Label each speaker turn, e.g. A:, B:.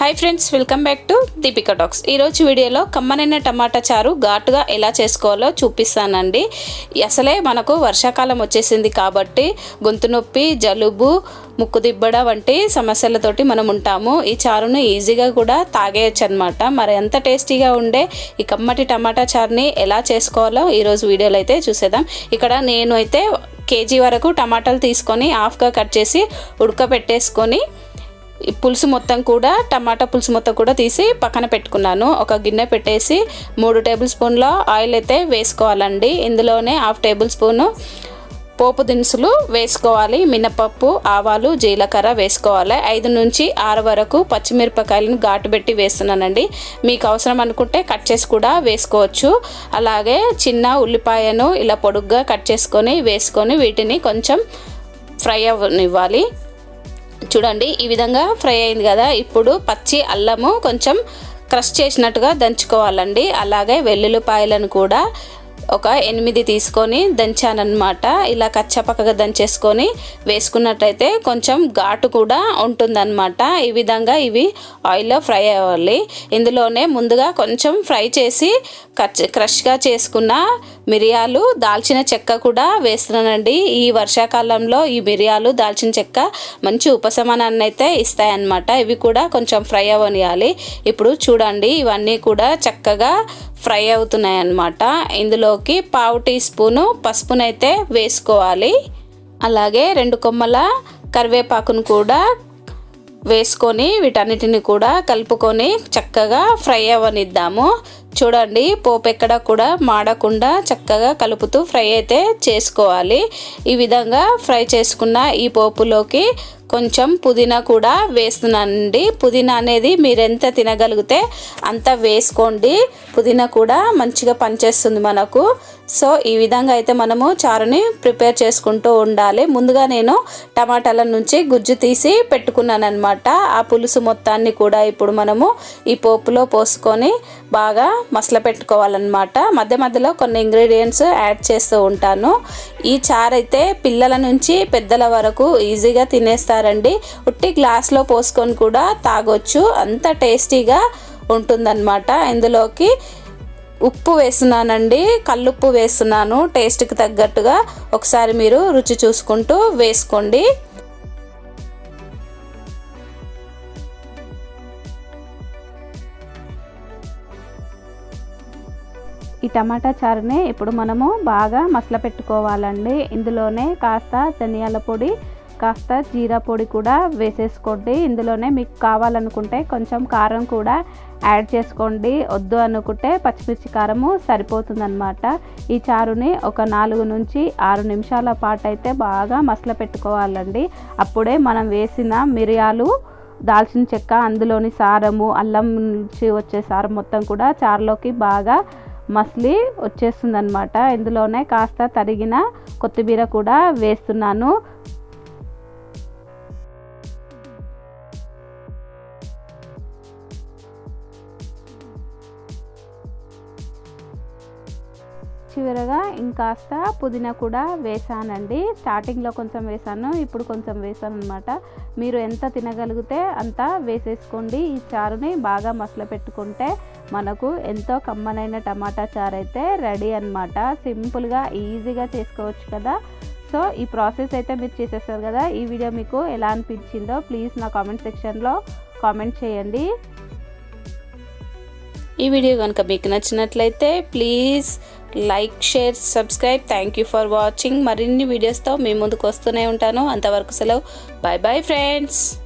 A: Hi friends welcome back to Deepika talks ఈరోజు వీడియోలో కమ్మనైన టమాటా చారు ఘాటుగా ఎలా చేసుకోవాలో చూపిస్తానండి. అసలే మనకు వర్షాకాలం వచ్చేసింది కాబట్టి గొంతు నొప్పి జలుబు ముక్కు దిబ్బడ వంటి సమస్యలతోటి మనం ఉంటాము. ఈ చారును ఈజీగా కూడా తాగేయచ్చు అనమాట మరి ఎంత టేస్టీగా ఉండే ఈ కమ్మటి టమాటా చారుని ఎలా చేసుకోవాలో ఈరోజు వీడియోలో అయితే చూసేద్దాం. ఇక్కడ నేను అయితే కేజీ వరకు టమాటాలు తీసుకొని హాఫ్గా కట్ చేసి ఉడకబెట్టేసుకొని పులుసు మొత్తం కూడా టమాటా పులుసు మొత్తం కూడా తీసి పక్కన పెట్టుకున్నాను. ఒక గిన్నె పెట్టేసి మూడు టేబుల్ స్పూన్ల ఆయిల్ అయితే వేసుకోవాలండి. ఇందులోనే హాఫ్ టేబుల్ స్పూను పోపు దినుసులు వేసుకోవాలి. మినపప్పు ఆవాలు జీలకర్ర వేసుకోవాలి. ఐదు నుంచి ఆరు వరకు పచ్చిమిరపకాయలను ఘాటు పెట్టి వేస్తున్నానండి. మీకు అవసరం అనుకుంటే కట్ చేసి కూడా వేసుకోవచ్చు. అలాగే చిన్న ఉల్లిపాయను ఇలా పొడుగ్గా కట్ చేసుకొని వేసుకొని వీటిని కొంచెం ఫ్రై అవ్వనివ్వాలి. చూడండి ఈ విధంగా ఫ్రై అయింది కదా. ఇప్పుడు పచ్చి అల్లము కొంచెం క్రష్ చేసినట్టుగా దంచుకోవాలండి. అలాగే వెల్లుల్లిపాయలను కూడా ఒక ఎనిమిది తీసుకొని దంచానమాట ఇలా కచ్చపక్కగా దంచేసుకొని వేసుకున్నట్టయితే కొంచెం ఘాటు కూడా ఉంటుందన్నమాట. ఈ విధంగా ఇవి ఆయిల్లో ఫ్రై అవ్వాలి. ఇందులోనే ముందుగా కొంచెం ఫ్రై చేసి కచ్ క్రష్గా చేసుకున్న మిరియాలు దాల్చిన చెక్క కూడా వేస్తున్నానండి. ఈ వర్షాకాలంలో ఈ మిరియాలు దాల్చిన చెక్క మంచి ఉపశమనాన్ని అయితే ఇస్తాయన్నమాట. ఇవి కూడా కొంచెం ఫ్రై అవ్వనియాలి. ఇప్పుడు చూడండి ఇవన్నీ కూడా చక్కగా ఫ్రై అవుతున్నాయి అన్నమాట ఇందులోకి పావు టీ స్పూను పసుపునైతే వేసుకోవాలి. అలాగే రెండు కొమ్మల కరివేపాకును కూడా వేసుకొని వీటన్నిటిని కూడా కలుపుకొని చక్కగా ఫ్రై అవ్వనిద్దాము. చూడండి పోపు ఎక్కడ కూడా మాడకుండా చక్కగా కలుపుతూ ఫ్రై అయితే చేసుకోవాలి. ఈ విధంగా ఫ్రై చేసుకున్న ఈ పోపులోకి కొంచెం పుదీనా కూడా వేస్తున్నానండి. పుదీనా అనేది మీరు ఎంత తినగలిగితే అంత వేసుకోండి. పుదీనా కూడా మంచిగా పనిచేస్తుంది మనకు. సో ఈ విధంగా అయితే మనము చారుని ప్రిపేర్ చేసుకుంటూ ఉండాలి. ముందుగా నేను టమాటాల నుంచి గుజ్జు తీసి పెట్టుకున్నాను అనమాట ఆ పులుసు మొత్తాన్ని కూడా ఇప్పుడు మనము ఈ పోపులో పోసుకొని బాగా మసల పెట్టుకోవాలన్నమాట. మధ్య మధ్యలో కొన్ని ఇంగ్రీడియంట్స్ యాడ్ చేస్తూ ఉంటాను. ఈ చారు అయితే పిల్లల నుంచి పెద్దల వరకు ఈజీగా చేస్తారండి ఉట్టి గ్లాస్లో పోసుకొని కూడా తాగొచ్చు. అంత టేస్టీగా ఉంటుందన్నమాట. ఇందులోకి ఉప్పు వేస్తున్నానండి. కల్లుప్పు వేస్తున్నాను. టేస్ట్కి తగ్గట్టుగా ఒకసారి మీరు రుచి చూసుకుంటూ వేసుకోండి. ఈ టమాటా చారుని ఇప్పుడు మనము బాగా మసల పెట్టుకోవాలండి ఇందులోనే కాస్త ధనియాల పొడి కాస్త జీరా పొడి కూడా వేసేసుకోండి. ఇందులోనే మీకు కావాలనుకుంటే కొంచెం కారం కూడా యాడ్ చేసుకోండి. వద్దు అనుకుంటే పచ్చిమిర్చి కారము సరిపోతుందన్నమాట. ఈ చారుని ఒక నాలుగు నుంచి ఆరు నిమిషాల పాటు అయితే బాగా మసల పెట్టుకోవాలండి. అప్పుడే మనం వేసిన మిరియాలు దాల్చిన చెక్క అందులోని సారము అల్లం నుంచి వచ్చే సారం మొత్తం కూడా చారులోకి బాగా మసిలి వచ్చేస్తుందనమాట ఇందులోనే కాస్త తరిగిన కొత్తిమీర కూడా వేస్తున్నాను. చివరగా ఇంకాస్త పుదీనా కూడా వేసానండి. స్టార్టింగ్లో కొంచెం వేసాను ఇప్పుడు కొంచెం వేసాను అనమాట మీరు ఎంత తినగలిగితే అంత వేసేసుకోండి. ఈ చారుని బాగా మసలు పెట్టుకుంటే మనకు ఎంతో కమ్మనైన టమాటా చారు అయితే రెడీ అనమాట సింపుల్గా ఈజీగా చేసుకోవచ్చు కదా. సో ఈ ప్రాసెస్ అయితే మీరు చేసేస్తారు కదా. ఈ వీడియో మీకు ఎలా అనిపించిందో ప్లీజ్ నా కామెంట్ సెక్షన్లో కామెంట్ చేయండి. ఈ వీడియో కనుక మీకు నచ్చినట్లయితే please like share subscribe. Thank you for watching మరిన్ని వీడియోస్తో మీ ముందుకు వస్తూనే ఉంటాను. అంతవరకు సెలవు. Bye bye friends